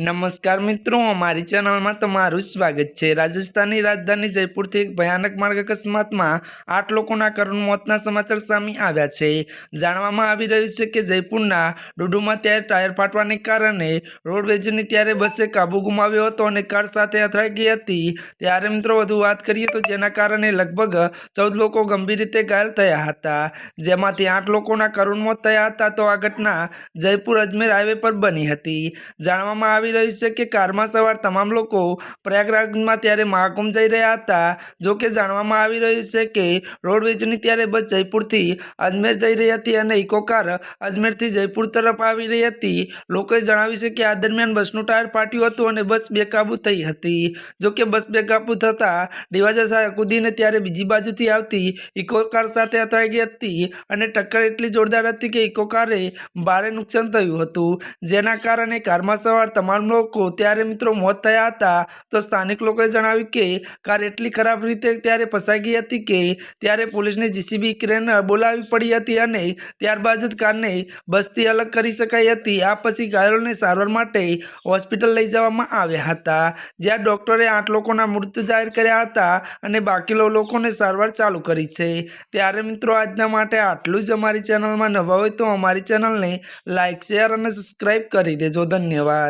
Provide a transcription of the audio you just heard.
નમસ્કાર મિત્રો, અમારી ચેનલમાં તમારું સ્વાગત છે. રાજસ્થાનની રાજધાની જયપુરથી એક ભયાનક માર્ગ અકસ્માતમાં આઠ લોકોના કરુણ મોતના સમાચાર સામે આવ્યા છે. જાણવામાં આવી રહ્યું છે કે જયપુરના ડુડુમાં ત્યારે ટાયર ફાટવાને કારણે રોડવેજની ત્યારે બસે કાબુ ગુમાવ્યો હતો અને કાર સાથે અથડાઈ ગઈ હતી. ત્યારે મિત્રો, વધુ વાત કરીએ તો જેના કારણે લગભગ ચૌદ લોકો ગંભીર રીતે ઘાયલ થયા હતા. જેમાંથી આઠ લોકોના કરુણ મોત થયા હતા તો આ ઘટના જયપુર અજમેર હાઈવે પર બની હતી. જાણવામાં આવી રહ્યું છે કે કારમાં સવાર તમામ લોકો પ્રયાગરાજમાં ત્યારે મહાકુંભ જઈ રહ્યા હતા. જો કે જાણવામાં આવી રહ્યું છે કે રોડવેજની ત્યારે બસ જયપુરથી અજમેર જઈ રહી હતી અને ઇકો કાર અજમેરથી જયપુર તરફ આવી રહી હતી. લોકોએ જણાવ્યું છે કે આ દરમિયાન બસનું ટાયર ફાટ્યું હતું અને બસ બેકાબૂ થઈ હતી. જો કે બસ બેકાબુ થતાં ડિવાજર સાહેબ કૂદીને ત્યારે બીજી બાજુથી આવતી ઇકો કાર સાથે અથડાઈ ગઈ હતી અને ટક્કર એટલી જોરદાર હતી કે ઇકો કારે ભારે નુકસાન થયું હતું. જેના કારણે કારમાં સવાર તમામ લોકો ત્યારે મિત્રો મોત થયા હતા. તો સ્થાનિક લોકોએ જણાવ્યું કે, કાર એટલી ખરાબ રીતે ત્યારે ફસાઈ ગઈ હતી કે, ત્યારે પોલીસને જીસીબી ક્રેન બોલાવી પડી હતી અને ત્યારબાદ જ કારને બસથી અલગ કરી શકાઈ હતી. આ પછી ઘાયલોને સારવાર માટે હોસ્પિટલ લઈ જવામાં આવ્યા હતા. જ્યાં ડૉક્ટરે આઠ લોકોના મૃત જાહેર કર્યા હતા અને બાકી લોકોને સારવાર ચાલુ કરી છે. ત્યારે મિત્રો આજના માટે આટલું જ અમારી ચેનલમાં નવા હોય તો અમારી ચેનલને લાઇક શેર અને સબસ્ક્રાઈબ કરી દેજો. ધન્યવાદ.